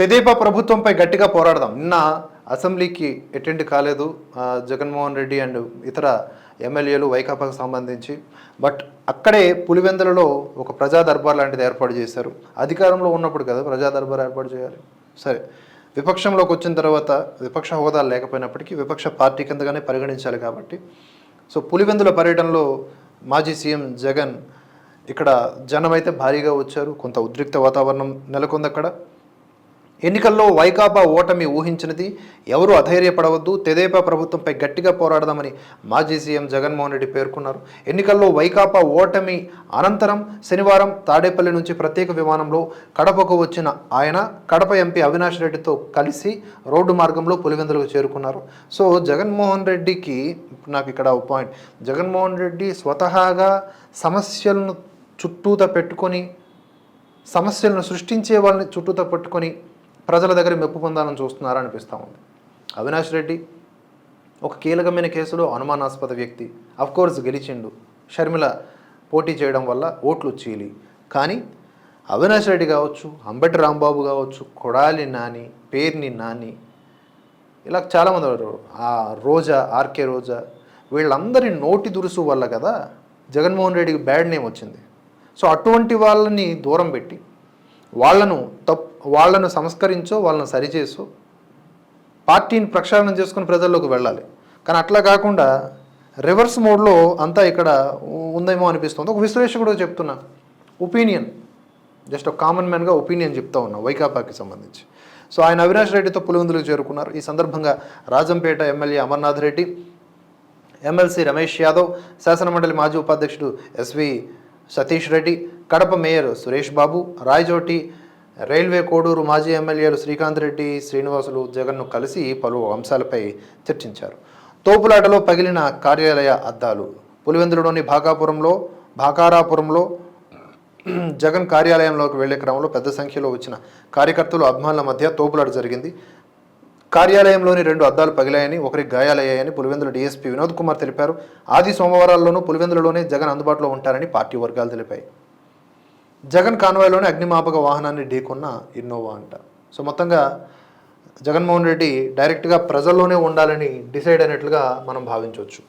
తెదేపా ప్రభుత్వంపై గట్టిగా పోరాడదాం. నిన్న అసెంబ్లీకి అటెండ్ కాలేదు జగన్మోహన్ రెడ్డి అండ్ ఇతర ఎమ్మెల్యేలు వైకాపాకు సంబంధించి. బట్ అక్కడే పులివెందులలో ఒక ప్రజా దర్బార్ లాంటిది ఏర్పాటు చేశారు. అధికారంలో ఉన్నప్పుడు కదా ప్రజా దర్బార్ ఏర్పాటు చేయాలి. సరే విపక్షంలోకి వచ్చిన తర్వాత విపక్ష హోదా లేకపోయినప్పటికీ విపక్ష పార్టీ కిందగానే పరిగణించాలి కాబట్టి. సో పులివెందుల పర్యటనలో మాజీ సీఎం జగన్ ఇక్కడ జనం అయితే భారీగా వచ్చారు. కొంత ఉద్రిక్త వాతావరణం నెలకొంది అక్కడ ఎన్నికల్లో వైకాపా ఓటమి ఊహించినది. ఎవరు అధైర్యపడవద్దు. తెదేపా ప్రభుత్వంపై గట్టిగా పోరాడదామని మాజీ సీఎం జగన్మోహన్ రెడ్డి పేర్కొన్నారు. ఎన్నికల్లో వైకాపా ఓటమి అనంతరం శనివారం తాడేపల్లి నుంచి ప్రత్యేక విమానంలో కడపకు వచ్చిన ఆయన కడప ఎంపీ అవినాష్ రెడ్డితో కలిసి రోడ్డు మార్గంలో పులివెందులకు చేరుకున్నారు. సో జగన్మోహన్ రెడ్డికి నాకు ఇక్కడ ఒక పాయింట్. జగన్మోహన్ రెడ్డి స్వతహాగా సమస్యలను చుట్టూత పెట్టుకొని సమస్యలను సృష్టించే వాళ్ళని చుట్టూత పెట్టుకొని ప్రజల దగ్గర మెప్పు పొందాలని చూస్తున్నారా అనిపిస్తూ ఉంది. అవినాష్ రెడ్డి ఒక కీలకమైన కేసులో అనుమానాస్పద వ్యక్తి. కోర్స్ గెలిచిండు. షర్మిల పోటీ చేయడం వల్ల ఓట్లు చీలి. కానీ అవినాష్ రెడ్డి కావచ్చు అంబటి రాంబాబు కావచ్చు కొడాలి నాని పేర్ని నాని ఇలా చాలామంది ఉన్నారు. ఆ రోజా ఆర్కే రోజా వీళ్ళందరి నోటి దురుసు వల్ల కదా జగన్మోహన్ రెడ్డికి బ్యాడ్ నేమ్ వచ్చింది. సో అటువంటి వాళ్ళని దూరం పెట్టి వాళ్ళను తప్ వాళ్ళను సంస్కరించో వాళ్ళను సరిచేసో పార్టీని ప్రక్షాళన చేసుకుని ప్రజల్లోకి వెళ్ళాలి. కానీ అట్లా కాకుండా రివర్స్ మోడ్లో అంతా ఇక్కడ ఉందేమో అనిపిస్తుంది. ఒక విశ్లేషకుడు చెప్తున్నా. ఒపీనియన్. జస్ట్ ఒక కామన్ మ్యాన్గా ఒపీనియన్ చెప్తా ఉన్నా వైకాపాకి సంబంధించి. సో ఆయన అవినాష్ రెడ్డితో పులివెందులకు చేరుకున్నారు. ఈ సందర్భంగా రాజంపేట ఎమ్మెల్యే అమర్నాథ్ రెడ్డి ఎమ్మెల్సీ రమేష్ యాదవ్ శాసనమండలి మాజీ ఉపాధ్యక్షుడు SV Satish Reddy Kadapa mayor Suresh Babu Rayachoti railway Koduru మాజీ ఎమ్మెల్యేలు శ్రీకాంత్ రెడ్డి శ్రీనివాసులు జగన్ను కలిసి పలు అంశాలపై చర్చించారు. తోపులాటలో పగిలిన కార్యాలయ అద్దాలు. పులివెందులలోని భాకాపురంలో భాకారాపురంలో జగన్ కార్యాలయంలోకి వెళ్ళే క్రమంలో పెద్ద సంఖ్యలో వచ్చిన కార్యకర్తలు అభిమానుల మధ్య తోపులాట జరిగింది. కార్యాలయంలోని రెండు అద్దాలు పగిలాయని ఒకరికి గాయాలయ్యాయని పులివెందుల డీఎస్పీ వినోద్ కుమార్ తెలిపారు. ఆది సోమవారాల్లోనూ పులివెందులలోనే జగన్ అందుబాటులో ఉంటారని పార్టీ వర్గాలు తెలిపాయి. జగన్ కాన్వాయ్లోనే అగ్నిమాపక వాహనాన్ని ఢీకొన్న ఇన్నోవా అంట. సో మొత్తంగా జగన్మోహన్ రెడ్డి డైరెక్ట్గా ప్రజల్లోనే ఉండాలని డిసైడ్ అయినట్లుగా మనం భావించవచ్చు.